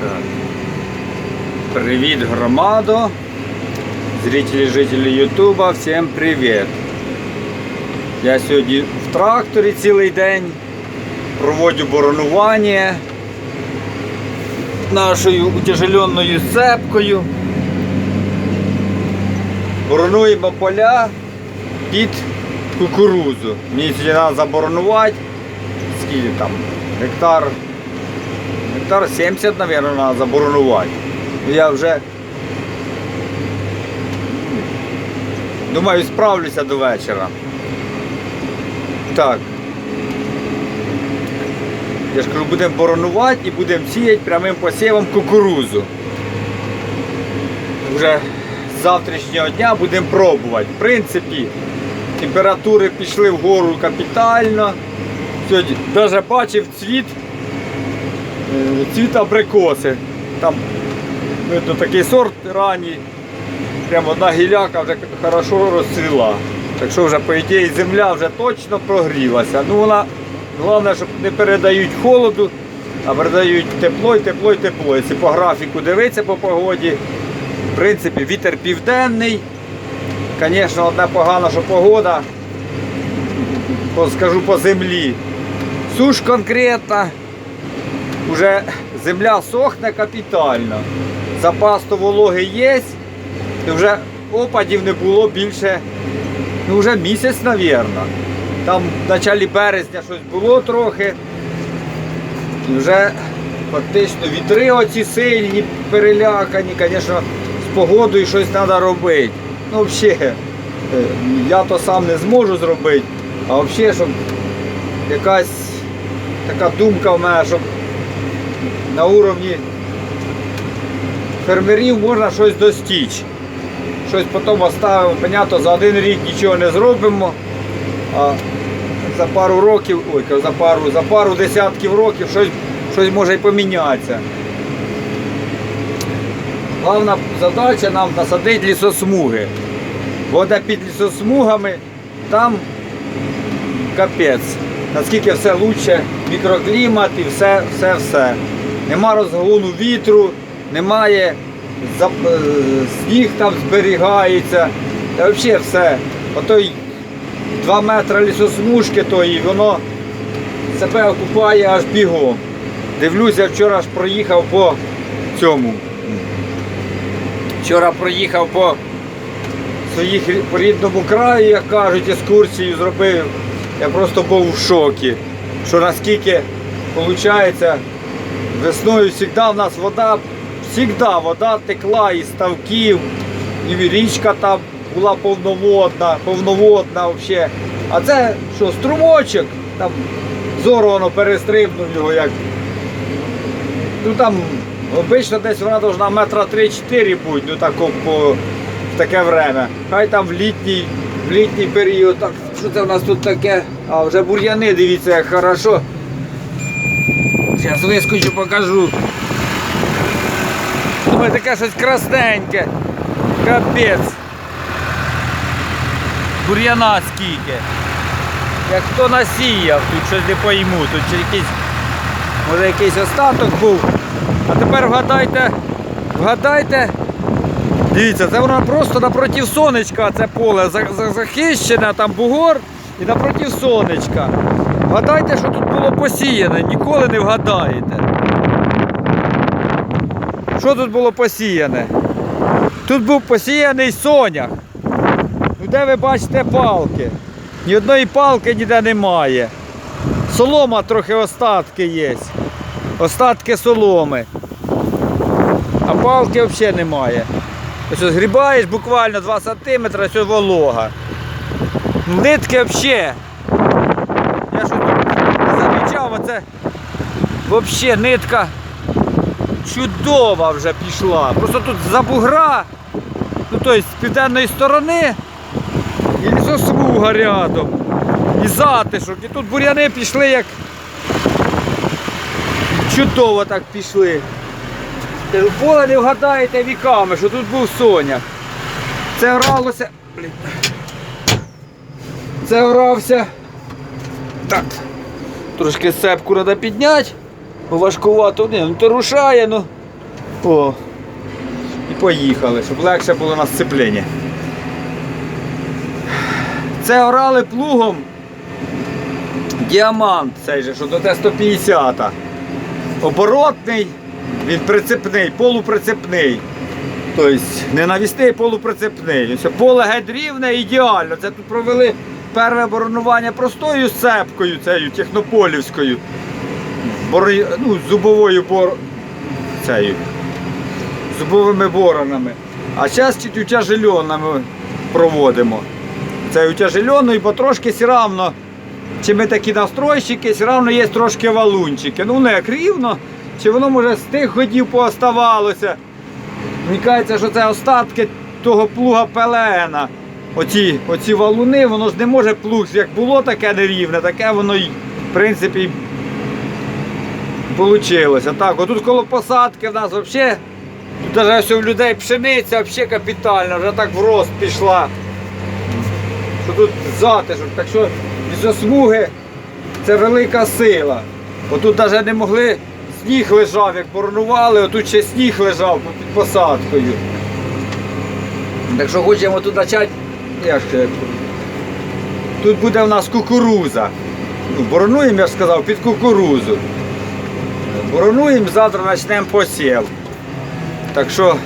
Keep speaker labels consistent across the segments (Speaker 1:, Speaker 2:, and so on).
Speaker 1: Так. Привіт, громадо. Зрителі, жителі Ютуба, всім привіт. Я сьогодні в тракторі цілий день. Проводжу боронування нашою утяжеленою цепкою. Боронуємо поля під кукурузу. Мені сьогодні треба заборонувати. Скільки там? Гектар. Гектар 70, мабуть, треба заборонувати. Я вже думаю, справлюся до вечора. Так. Я ж кажу, будемо боронувати і будемо сіяти прямим посівом кукурузу. Вже з завтрашнього дня будемо пробувати. В принципі, температури пішли вгору капітально. Сьогодні навіть бачив цвіт, цвіт абрикоси. Там видно такий сорт ранній. Прямо одна гіляка вже хорошо розцвіла. Так що вже, по ідеї, земля вже точно прогрілася. Ну вона, головне, щоб не передають холоду, а передають тепло і тепло і тепло. Якщо по графіку дивитися по погоді, в принципі, вітер південний. Звісно, одне погано, що погода, по- скажу по землі. Суш конкретно, вже земля сохне капітально. Запас то вологи є, і вже опадів не було більше, ну вже місяць, мабуть. Там в початку березня щось було трохи. І вже фактично вітри оці сильні, перелякані, звісно, з погодою щось треба робити. Ну, взагалі, е, я то сам не зможу зробити, а взагалі, щоб якась така думка в мене, щоб на уровні фермерів можна щось достичь. Щось потім оставимо, понятно, за один рік нічого не зробимо, а за пару років, ой, за пару, за пару десятків років щось, щось може і помінятися. Головна задача нам насадити лісосмуги. Бо де під лісосмугами там капець. Наскільки все краще, мікроклімат і все, все, все. Нема розгону вітру, немає е, сніг там зберігається. Та взагалі все. Отой 2 метри лісосмужки тої, воно себе окупає аж бігом. Дивлюся, вчора ж проїхав по цьому. Вчора проїхав по своїх по рідному краю, як кажуть, екскурсію зробив. Я просто був в шокі, що наскільки виходить, весною завжди в нас вода, завжди вода текла із ставків, і річка там була повноводна, повноводна взагалі. А це що, струмочок, там зорвано перестрибнув його як. Ну там обично десь вона должна метра 3-4 бути, ну так по, таке время. Хай там в літній, в літній період. Так, що це в нас тут таке? А вже бур'яни, дивіться, як хорошо. Зараз вискочу, покажу. Ой, таке щось красненьке. Капець. Бур'яна скільки. Як хто насіяв, тут щось не пойму, тут чи якийсь, може якийсь остаток був. А тепер вгадайте, вгадайте. Дивіться, це воно просто напротив сонечка це поле за- за- захищене, там бугор і напротив сонечка. Вгадайте, що тут було посіяне, ніколи не вгадаєте. Що тут було посіяне? Тут був посіяний сонях. Ну де ви бачите палки? Ні одної палки ніде немає. Солома трохи остатки є. Остатки соломи. А палки взагалі немає. Ось ось згрібаєш буквально 2 см, все волога. Нитки взагалі. Оце взагалі нитка чудова вже пішла. Просто тут забугра, ну тобто з південної сторони і лісосмуга рядом. І затишок. І тут буряни пішли як чудово так пішли. Поле не вгадаєте віками, що тут був соняк. Це гралося. Блін. Це грався. Так. Трошки сепку треба підняти. Важкувато. Ні, ну то рушає, ну О. І поїхали, щоб легше було на сцеплінні. Це орали плугом діамант цей же, що до Т-150. Оборотний, він прицепний, полуприцепний. Тобто не навісний, полуприцепний. Поле геть рівне, ідеально. Це тут провели перше боронування простою сцепкою, цією технополівською. Бор... Ну, зубовою бор... цією. Зубовими боронами. А зараз чуть утяжельонами проводимо. Це утяжельоною, бо трошки все равно, чи ми такі настройщики, все равно є трошки валунчики. Ну не як рівно, чи воно може з тих годів пооставалося. Мені кажеться, що це остатки того плуга Пелена. Оці, оці валуни, воно ж не може плуг, як було таке нерівне, таке воно й в принципі вийшло. Так, отут коло посадки в нас взагалі, тут навіть у людей пшениця взагалі капітальна, вже так в рост пішла. Що тут затишок, так що лісосмуги це велика сила. Отут навіть не могли, сніг лежав, як боронували, отут ще сніг лежав під посадкою. Так що хочемо тут почати. Як це? Тут буде в нас кукуруза. Ну, боронуємо, я ж сказав, під кукурузу. Боронуємо, завтра почнемо посів. Так що.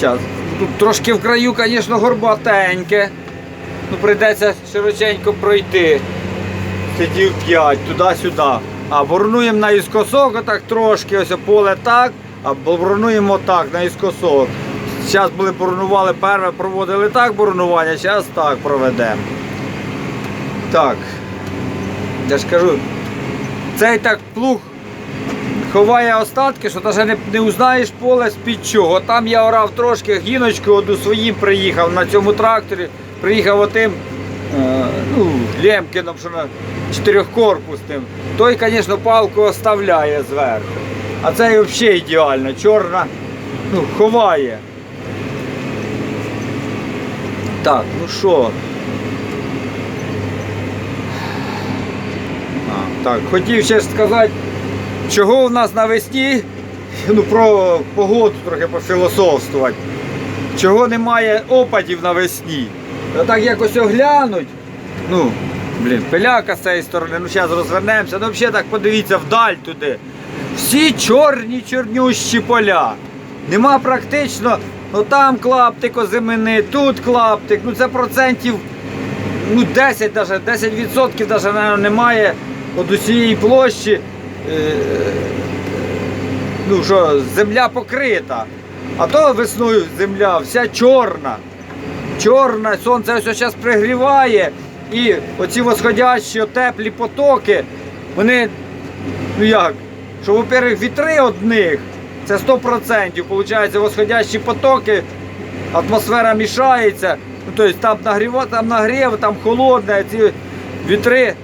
Speaker 1: Зараз. Тут трошки в краю, звісно, горбатеньке. Ну, прийдеться широченько пройти. Сидів 5, туди-сюди. А боронуємо наїскосок, отак трошки, ось поле так, а боронуємо так, наїскосок. Зараз були боронували перше, проводили так боронування, зараз так проведемо. Так. Я ж кажу, цей так плуг ховає остатки, що навіть не, не узнаєш поле з-під чого. Там я орав трошки гіночку, одну своїм приїхав на цьому тракторі, приїхав отим е, ну, Лемкіном, що на чотирьохкорпусним. Той, звісно, палку оставляє зверху. А цей взагалі ідеально, чорна, ну, ховає. Так, ну що? Так, хотів ще сказати, чого в нас навесні, ну про погоду трохи пофілософствувати, чого немає опадів навесні. Та Так якось оглянуть. Ну, блін, пиляка з цієї сторони, ну зараз розвернемося. Ну взагалі так подивіться вдаль туди. Всі чорні чорнющі поля. Нема практично, ну там клаптик озимини, тут клаптик, ну це процентів ну 10 даже, 10% даже, наверное, немає від усієї площі. Е, ну що, земля покрита. А то весною земля вся чорна. Чорна, сонце ось зараз пригріває. І оці восходящі теплі потоки, вони, ну як, що, во-первых, вітри одних, це 100%, виходить, восходящі потоки, атмосфера мішається. Ну, тобто там нагрів, там нагрів, там холодне, ці вітри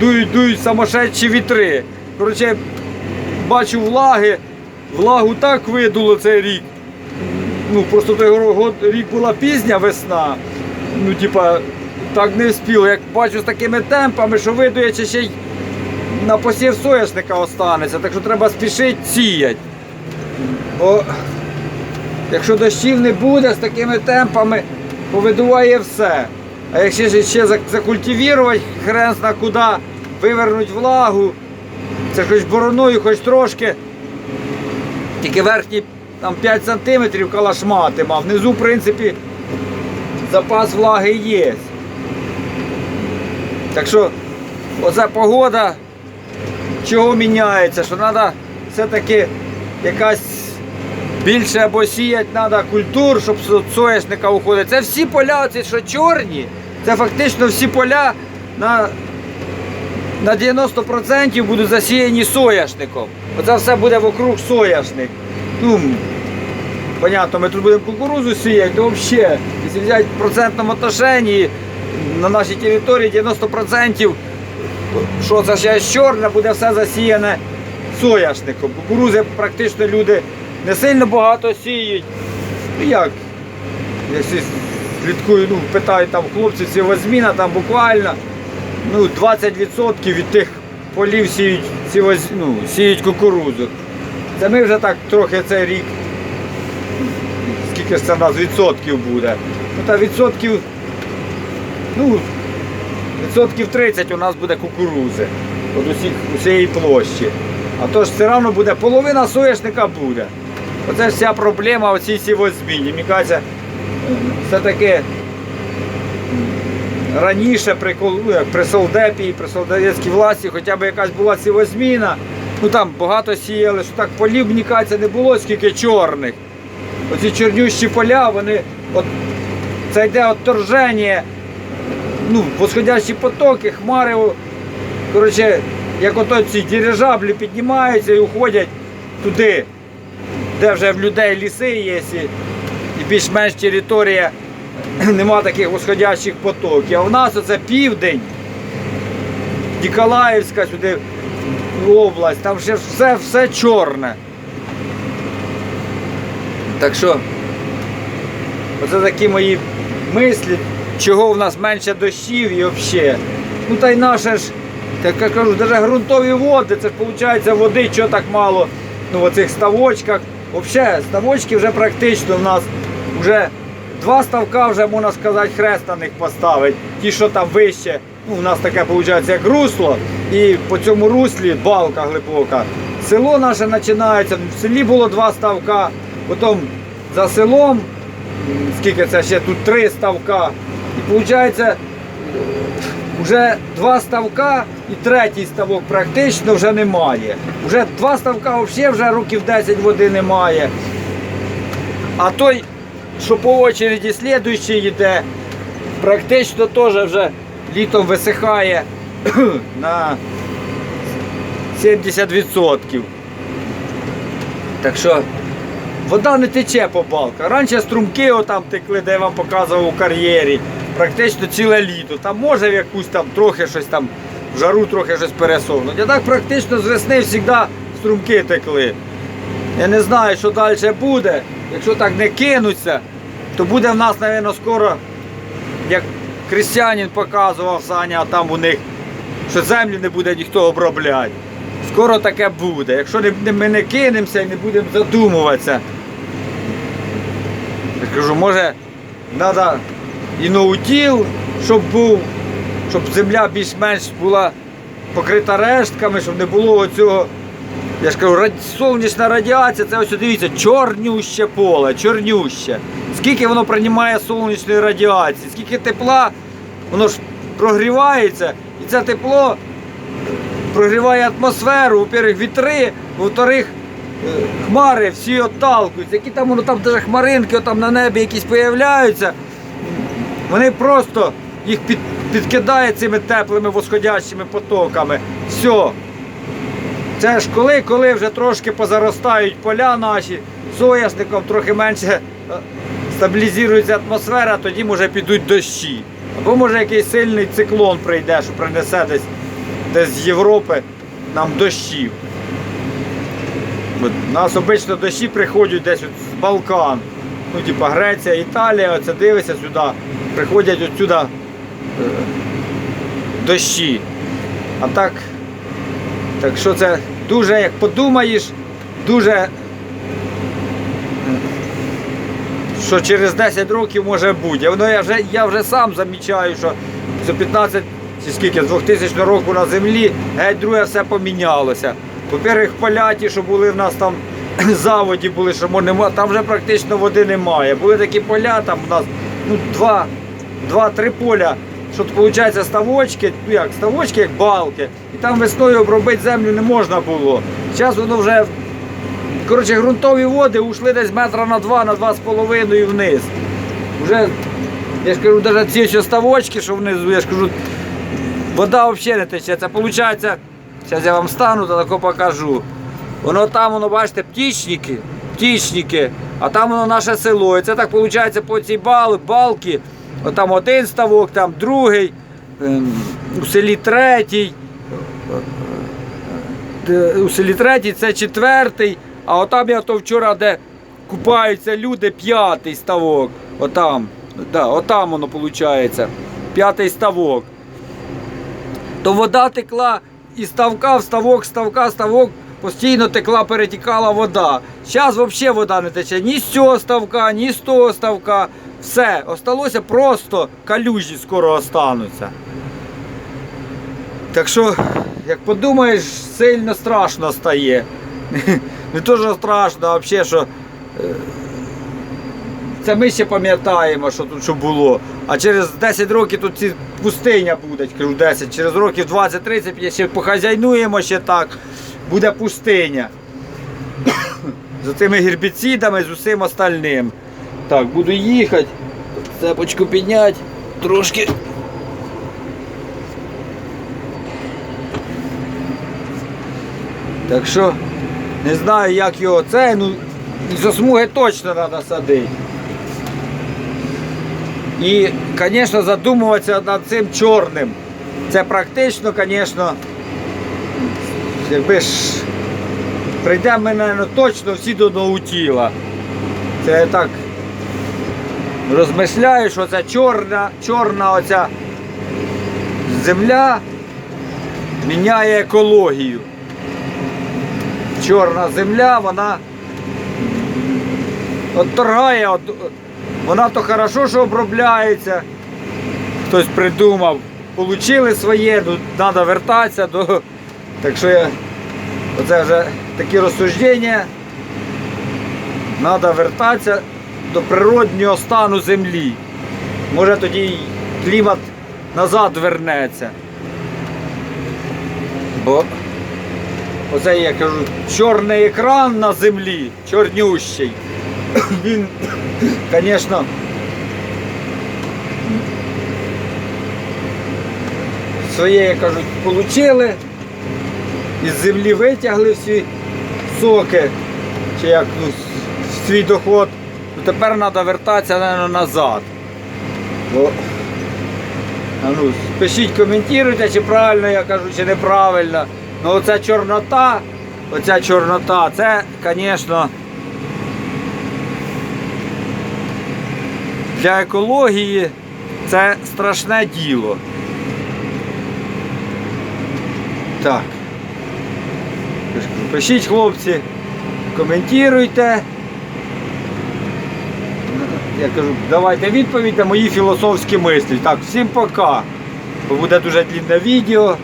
Speaker 1: дують, дують самошедші вітри. Коротше, бачу влаги, влагу так видуло цей рік. Ну, просто той год- рік була пізня весна. Ну, типа, так не вспіло. Як бачу з такими темпами, що видує, чи ще й на посів соняшника останеться, так що треба спішити сіяти. Бо якщо дощів не буде з такими темпами, повидуває все. А якщо ж ще зак- закультивувати, хрен зна куди, вивернуть влагу, це хоч бороною, хоч трошки, тільки верхні там 5 сантиметрів калашмати мав. Внизу, в принципі, запас влаги є. Так що оця погода чого міняється, що треба все-таки якась більше або сіяти треба культур, щоб з соняшника уходити. Це всі поля, ці, що чорні, це фактично всі поля на, на 90% будуть засіяні соняшником. Оце все буде вокруг соняшник. Ну, понятно, ми тут будемо кукурузу сіяти, то взагалі, якщо взяти в процентному отношенні, на нашій території 90% що це ще чорне, буде все засіяне соняшником. Кукурузи практично люди не сильно багато сіють. Ну як? Якщо слідкую, ну, питають там хлопців сівозміна, там буквально ну, 20% від тих полів сіють, сівоз, ну, сіють кукурудзу. Це ми вже так трохи цей рік, скільки ж це нас відсотків буде. Ну та відсотків, ну, відсотків 30 у нас буде кукурудзи від усіх, усієї площі. А то ж все одно буде половина соняшника буде. Оце ж вся проблема у цій сівозміні. Мені кажеться, все-таки раніше при, ну, при Солдепі при солдатській власті хоча б якась була сівозміна. Ну там багато сіяли, що так полів, мені кажеться, не було скільки чорних. Оці чорнющі поля, вони от це йде отторження, ну, восходящі потоки, хмари. Коротше, як ото ці дирижаблі піднімаються і уходять туди, де вже в людей ліси є, і, більш-менш територія нема таких восходящих потоків. А в нас оце південь, Ніколаївська сюди область, там ще все, все чорне. Так що, оце такі мої мислі, чого в нас менше дощів і взагалі. Ну та й наше ж, так я кажу, навіть ґрунтові води, це виходить води, чого так мало ну, в оцих ставочках. Взагалі, ставочки вже практично в нас вже два ставка вже, можна сказати, хрест на них поставить. Ті, що там вище. Ну, у нас таке виходить як русло, і по цьому руслі балка глибока. Село наше починається. В селі було два ставка, потім за селом, скільки це ще тут три ставка. І виходить, вже два ставка і третій ставок практично вже немає. Вже два ставка взагалі вже років 10 води немає. А той, що по очереді слідуючий йде, практично теж вже літом висихає на 70%. Так що вода не тече по балках. Раніше струмки отам текли, де я вам показував у кар'єрі. Практично ціле літо. Там може в якусь там трохи щось там, в жару трохи щось пересохнути. А так практично з весни завжди струмки текли. Я не знаю, що далі буде. Якщо так не кинуться, то буде в нас, мабуть, скоро, як крестьянин показував Саня, а там у них, що землю не буде ніхто обробляти. Скоро таке буде. Якщо ми не кинемося і не будемо задумуватися. Я кажу, може, треба і ноутіл, щоб був, щоб земля більш-менш була покрита рештками, щоб не було оцього. Я ж кажу, сонячна радіація, це ось дивіться, чорнюще поле, чорнюще. Скільки воно приймає сонячної радіації, скільки тепла, воно ж прогрівається, і це тепло прогріває атмосферу, во-первых, вітри, во-вторых, е, хмари всі отталкуються. Які там воно там даже хмаринки там на небі якісь появляються, вони просто їх під, підкидає цими теплими восходящими потоками. Все. Це ж коли, коли вже трошки позаростають поля наші, соняшником трохи менше е, стабілізується атмосфера, тоді може підуть дощі. Або може якийсь сильний циклон прийде, що принесе десь, десь з Європи нам дощів. У нас обично дощі приходять десь от з Балкан. Ну, типа Греція, Італія, оце дивиться сюди, приходять отсюди е, дощі. А так, так що це дуже, як подумаєш, дуже е, що через 10 років може бути. Воно я вже, я вже сам замічаю, що за 15 чи скільки, з 2000 року на землі геть друге все помінялося. По-перше, поля ті, що були в нас там заводі були, що мо- нема, там вже практично води немає. Були такі поля, там у нас ну, два, два-три поля, що виходить ставочки, ну як ставочки, як балки, і там весною обробити землю не можна було. Зараз воно вже Коротше, ґрунтові води ушли десь метра на два, на два з половиною вниз. Вже, я ж кажу, навіть ці ось ставочки, що внизу, я ж кажу, вода взагалі не тече. Це виходить, зараз я вам стану та покажу. Воно там, воно, бачите, птічники, птічники, а там воно наше село. І це так виходить по цій бал, балки. Отам один ставок, там другий, ем, у селі третій. У селі третій це четвертий, а отам я то вчора, де купаються люди, п'ятий ставок. Отам. Да, отам воно виходить. П'ятий ставок. То вода текла і ставка, в ставок, ставка, ставок постійно текла, перетікала вода. Зараз взагалі вода не тече ні з цього ставка, ні з того ставка. Все, осталося просто калюжі скоро остануться. Так що, як подумаєш, сильно страшно стає. Не то, що страшно, а взагалі, що е, це ми ще пам'ятаємо, що тут що було. А через 10 років тут ці пустиня буде, кажу 10, через років 20-30 ще похазяйнуємо ще так, буде пустиня. За цими гербіцидами, з усім остальним. Так, буду їхати, цепочку підняти, трошки. Так що не знаю, як його це, ну ізосмуги точно треба садити. І, звісно, задумуватися над цим чорним. Це практично, звісно, якби ж прийдемо ми, точно всі до наутіла. Це так розмишляю, що це чорна, чорна оця земля міняє екологію. Чорна земля, вона отторгає, от, вона то хорошо, що обробляється. Хтось придумав, получили своє, ну треба вертатися до. Так що я оце вже такі розсуждення. Треба вертатися до природнього стану землі. Може тоді клімат назад вернеться. Бо оце я кажу, чорний екран на землі, чорнющий. Він, звісно, своє, як кажуть, получили, із землі витягли всі соки, чи як ну, свій доход, тепер треба вертатися наверно, назад. Бо, а ну, пишіть, коментуйте, чи правильно я кажу, чи неправильно. Ну оця чорнота, оця чорнота, це, звісно, для екології це страшне діло. Так. Пишіть, хлопці, коментуйте. Я кажу, давайте відповідь на мої філософські мислі. Так, всім пока. Буде дуже длинне відео.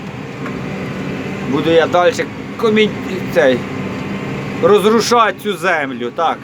Speaker 1: Буду я далі комент... цей, розрушати цю землю. Так.